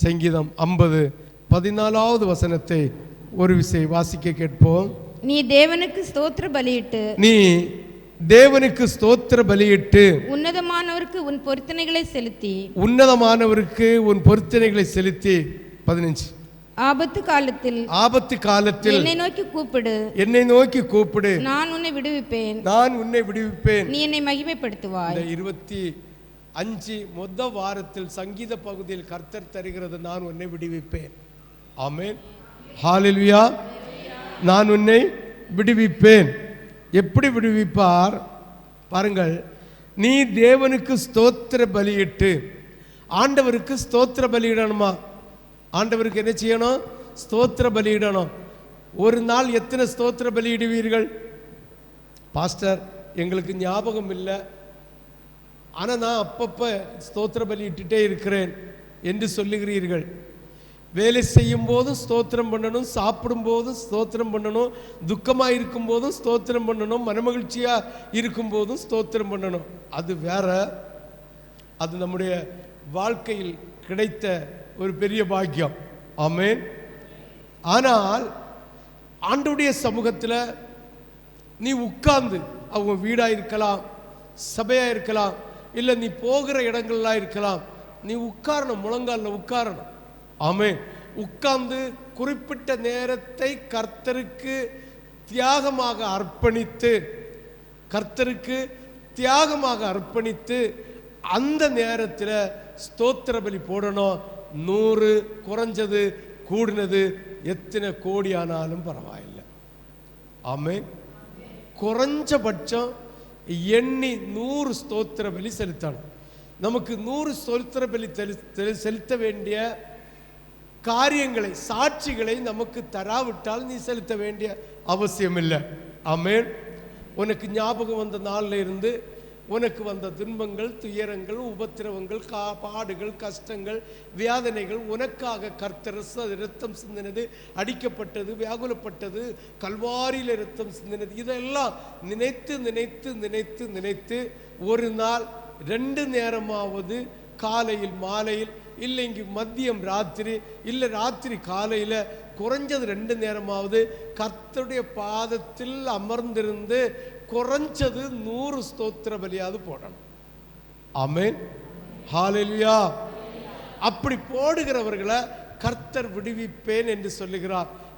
சங்கீதம் ஐம்பது பதினாலாவது வசனத்தை ஒரு விசை வாசிக்க கேட்போம். நீ தேவனுக்கு ஸ்தோத்திர பலியிட்டு நீ தேவனுக்கு ஸ்தோத்திர பலியிட்டு உன்னதமானவருக்கு உன் பொருத்தனைகளை செலுத்தி உன்னதமானவருக்கு உன் பொருத்தனைகளை செலுத்தி. பதினஞ்சு. ஆபத்து காலத்தில் ஆபத்து காலத்தில் என்னை நோக்கி கூப்பிடு. என்னை நோக்கி கூப்பிடு. நான் உன்னை விடுவிப்பேன். நான் உன்னை விடுவிப்பேன். நீ என்னை மகிமைப்படுத்துவாய். இருபத்தி அஞ்சு மொத்த வாரத்தில் சங்கீத பகுதியில் கர்த்தர் தருகிறது நான் உன்னை விடுவிப்பேன். ஆமேன். ஹாலில்வியா நான் உன்னை விடுவிப்பேன். எப்படி விடுவிப்பார்? பாருங்கள் நீ தேவனுக்கு ஸ்தோத்திர பலியிட்டு ஆண்டவருக்கு ஸ்தோத்திர பலியிடணுமா? ஆண்டவருக்கு என்ன செய்யணும்? ஸ்தோத்திர பலியிடணும். ஒரு நாள் எத்தனை ஸ்தோத்திர பலியிடுவீர்கள்? பாஸ்டர் எங்களுக்கு ஞாபகம் இல்லை. ஆனால் நான் அப்பப்போ ஸ்தோத்திர பலியிட்டுட்டே இருக்கிறேன் என்று சொல்லுகிறீர்கள். வேலை செய்யும் போதும் ஸ்தோத்திரம் பண்ணணும் சாப்பிடும் போதும் ஸ்தோத்திரம் பண்ணணும் துக்கமாக இருக்கும் போதும் ஸ்தோத்திரம் பண்ணணும் மனமகிழ்ச்சியாக இருக்கும் போதும் ஸ்தோத்திரம் பண்ணணும். அது வேற. அது நம்முடைய வாழ்க்கையில் கிடைத்த ஒரு பெரிய பாக்கியம். ஆமேன். ஆனால் ஆண்டுடைய சமூகத்தில் நீ உட்கார்ந்து அவங்க வீடாக இருக்கலாம் சபையாக இருக்கலாம் இல்லை நீ போகிற இடங்கள்லாம் இருக்கலாம். நீ உட்காரணும் முழங்காலில் உட்காரணும். ஆமே உட்கார்ந்து குறிப்பிட்ட நேரத்தை கர்த்தருக்கு தியாகமாக அர்ப்பணித்து கர்த்தருக்கு தியாகமாக அர்ப்பணித்து அந்த நேரத்தில் ஸ்தோத்திர பலி போடணும். நூறு குறைஞ்சது கூடினது எத்தனை கோடி ஆனாலும் பரவாயில்லை. ஆமே குறைஞ்சபட்சம் எண்ணி நூறு ஸ்தோத்திர பலி செலுத்தணும். நமக்கு நூறு ஸ்தோத்திர பலி செலுத்த வேண்டிய காரியங்களை சாட்சிகளை நமக்கு தராவிட்டால் நீ செலுத்த வேண்டிய அவசியம் இல்லை ஆமென். உனக்கு ஞாபகம் வந்த நாளில் இருந்து உனக்கு வந்த துன்பங்கள் துயரங்கள் உபத்திரவங்கள் கா பாடுகள் கஷ்டங்கள் வேதனைகள் உனக்காக கர்த்தர் ரத்தம் சிந்தினது அடிக்கப்பட்டது வியாகுலப்பட்டது கல்வாரியில் ரத்தம் சிந்தினது. இதெல்லாம் நினைத்து நினைத்து நினைத்து நினைத்து ஒரு நாள் ரெண்டு நேரமாவது காலையில் மாலையில் இல்லை இங்கு மதியம் ராத்திரி இல்லை ராத்திரி காலையில் குறைஞ்சது ரெண்டு நேரமாவது கர்த்தருடைய பாதத்தில் அமர்ந்திருந்து குறைஞ்சது நூறு ஸ்தோத்திர பலியாவது போடணும். ஆமென். ஹalleluya. அப்படி போடுகிறவர்களை கர்த்தர் விடுவிப்பேன் என்று சொல்லுகிறார்.